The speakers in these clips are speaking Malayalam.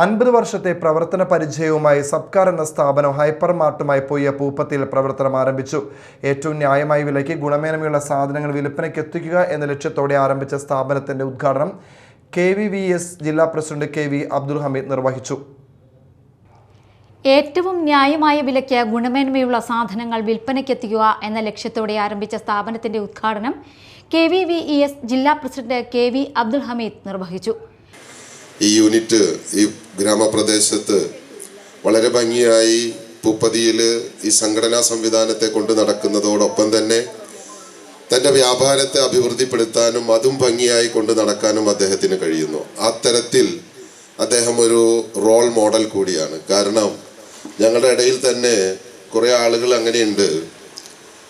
അൻപത് വർഷത്തെ പ്രവർത്തന പരിചയവുമായി സബ്കാർ എന്ന സ്ഥാപനം ഹൈപ്പർ മാർട്ടുമായി പോയ പൂപ്പത്തിൽ പ്രവർത്തനം ആരംഭിച്ചു. ഏറ്റവും ന്യായമായ വിലയ്ക്ക് ഗുണമേന്മയുള്ള സാധനങ്ങൾ വിൽപ്പനയ്ക്ക് എത്തിക്കുക എന്ന ലക്ഷ്യത്തോടെ ആരംഭിച്ച സ്ഥാപനത്തിന്റെ ഉദ്ഘാടനം കെ വി വി എസ് ജില്ലാ president K V Abdul Hameed നിർവഹിച്ചു. ഏറ്റവും ന്യായമായ വിലയ്ക്ക് ഗുണമേന്മയുള്ള സാധനങ്ങൾ വിൽപ്പനയ്ക്കെത്തിക്കുക എന്ന ലക്ഷ്യത്തോടെ ആരംഭിച്ച സ്ഥാപനത്തിന്റെ ഉദ്ഘാടനം K V V E S ജില്ലാ president K V Abdul Hameed നിർവഹിച്ചു. ഈ യൂണിറ്റ് ഈ ഗ്രാമപ്രദേശത്ത് വളരെ ഭംഗിയായി പൂപ്പതിയിൽ ഈ സംഘടനാ സംവിധാനത്തെ കൊണ്ട് നടക്കുന്നതോടൊപ്പം തന്നെ തന്റെ വ്യാപാരത്തെ അഭിവൃദ്ധിപ്പെടുത്താനും അതും ഭംഗിയായി കൊണ്ട് നടക്കാനും അദ്ദേഹത്തിന് കഴിയുന്നു. അത്തരത്തിൽ അദ്ദേഹം ഒരു റോൾ മോഡൽ കൂടിയാണ്. കാരണം ഞങ്ങളുടെ ഇടയിൽ തന്നെ കുറേ ആളുകൾ അങ്ങനെയുണ്ട്.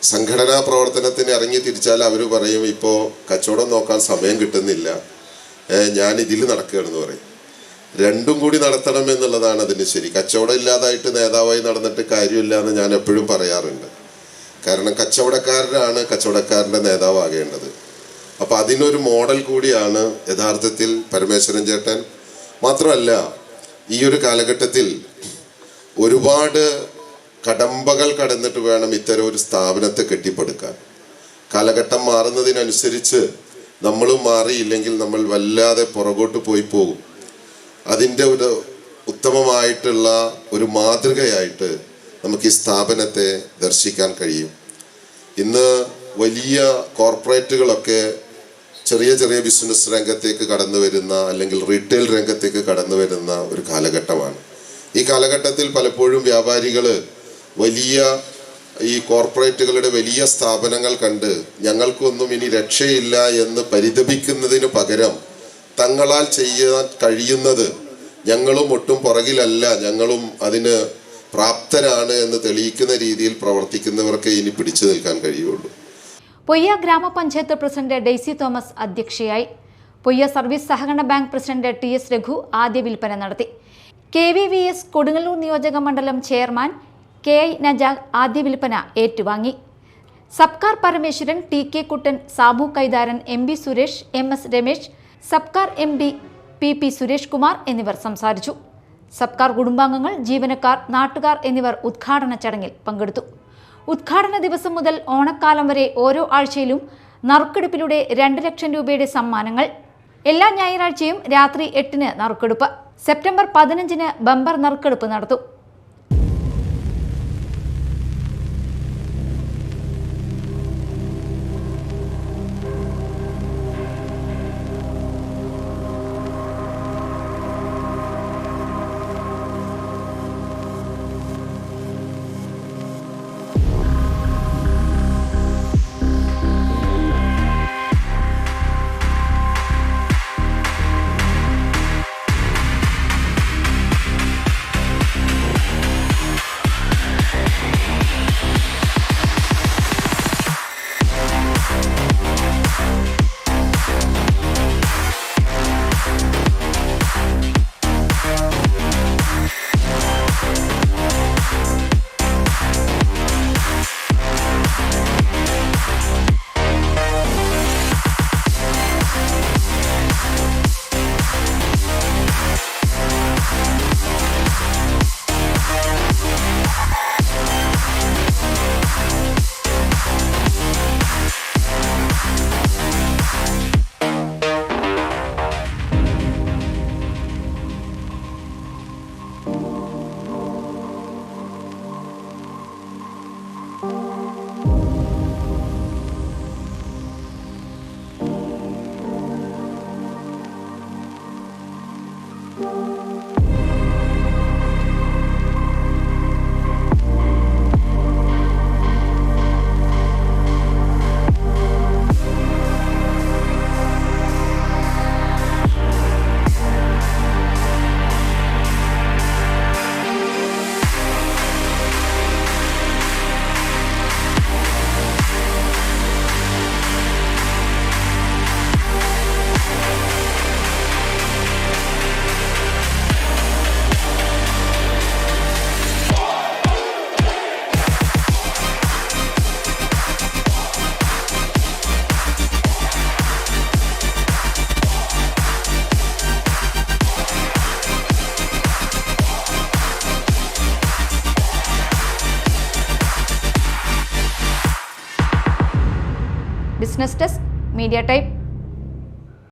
സംഘടനാ പ്രവർത്തനത്തിന് ഇറങ്ങി തിരിച്ചാൽ അവർ പറയും ഇപ്പോൾ കച്ചവടം നോക്കാൻ സമയം കിട്ടുന്നില്ല. ഞാൻ ഇതിൽ നടക്കുകയാണെന്ന് പറയും. രണ്ടും കൂടി നടത്തണം എന്നുള്ളതാണ് അതിന് ശരി. കച്ചവടം ഇല്ലാതായിട്ട് നേതാവായി നടന്നിട്ട് കാര്യമില്ല എന്ന് ഞാൻ എപ്പോഴും പറയാറുണ്ട്. കാരണം കച്ചവടക്കാരനാണ് കച്ചവടക്കാരന്റെ നേതാവാകേണ്ടത്. അപ്പോൾ അതിനൊരു മോഡൽ കൂടിയാണ് യഥാർത്ഥത്തിൽ പരമേശ്വരൻ ചേട്ടൻ. മാത്രമല്ല ഈ ഒരു കാലഘട്ടത്തിൽ ഒരുപാട് കടമ്പകൾ കടന്നിട്ട് വേണം ഇത്തരം ഒരു സ്ഥാപനത്തെ കെട്ടിപ്പടുക്കാൻ. കാലഘട്ടം മാറുന്നതിനനുസരിച്ച് നമ്മളും മാറിയില്ലെങ്കിൽ നമ്മൾ വല്ലാതെ പുറകോട്ട് പോയി പോകും. അതിന്റെ ഒരു ഉത്തമമായിട്ടുള്ള ഒരു മാതൃകയായിട്ട് നമുക്ക് ഈ സ്ഥാപനത്തെ ദർശിക്കാൻ കഴിയും. ഇന്ന് വലിയ കോർപ്പറേറ്റുകളൊക്കെ ചെറിയ ചെറിയ ബിസിനസ് രംഗത്തേക്ക് കടന്നു വരുന്ന അല്ലെങ്കിൽ റീറ്റെയിൽ രംഗത്തേക്ക് കടന്നു വരുന്ന ഒരു കാലഘട്ടമാണ്. ഈ കാലഘട്ടത്തിൽ പലപ്പോഴും വ്യാപാരികൾ വലിയ ഈ കോർപ്പറേറ്റുകളുടെ വലിയ സ്ഥാപനങ്ങൾ കണ്ട് ഞങ്ങൾക്കൊന്നും ഇനി രക്ഷയില്ല എന്ന് പരിതപിക്കുന്നതിന് പകരം തങ്ങളാൽ ചെയ്യാൻ കഴിയുന്നത് ഞങ്ങളും ഒട്ടും പുറകിലല്ല. ഞങ്ങളും അതിന് പ്രാപ്തരാണ് എന്ന് തെളിയിക്കുന്ന രീതിയിൽ പ്രവർത്തിക്കുന്നവർക്ക് ഇനി പിടിച്ചു നിൽക്കാൻ കഴിയുള്ളൂ. പൊയ്യ ഗ്രാമപഞ്ചായത്ത് പ്രസിഡന്റ് ഡെയ്സി തോമസ് അധ്യക്ഷയായി. പൊയ്യ സർവീസ് സഹകരണ bank president T S Raghu ആദ്യ വിൽപ്പന നടത്തി. K V V S Kodungallur നിയോജക മണ്ഡലം ചെയർമാൻ കെ ഐ നജാഗ് ആദ്യ വിൽപ്പന ഏറ്റുവാങ്ങി. സബ്കാർ Parameswaran T K Kuttan Sabu Kaitharan M B Suresh M S Ramesh സബ്കാർ M D P P Suresh Kumar എന്നിവർ സംസാരിച്ചു. സബ്കാർ കുടുംബാംഗങ്ങൾ ജീവനക്കാർ നാട്ടുകാർ എന്നിവർ ഉദ്ഘാടന ചടങ്ങിൽ പങ്കെടുത്തു. ഉദ്ഘാടന ദിവസം മുതൽ ഓണക്കാലം വരെ ഓരോ ആഴ്ചയിലും നറുക്കെടുപ്പിലൂടെ രണ്ട് ലക്ഷം രൂപയുടെ സമ്മാനങ്ങൾ എല്ലാ ഞായറാഴ്ചയും രാത്രി എട്ടിന് നറുക്കെടുപ്പ് സെപ്റ്റംബർ പതിനഞ്ചിന് ബമ്പർ നറുക്കെടുപ്പ് നടത്തും. Business desk media time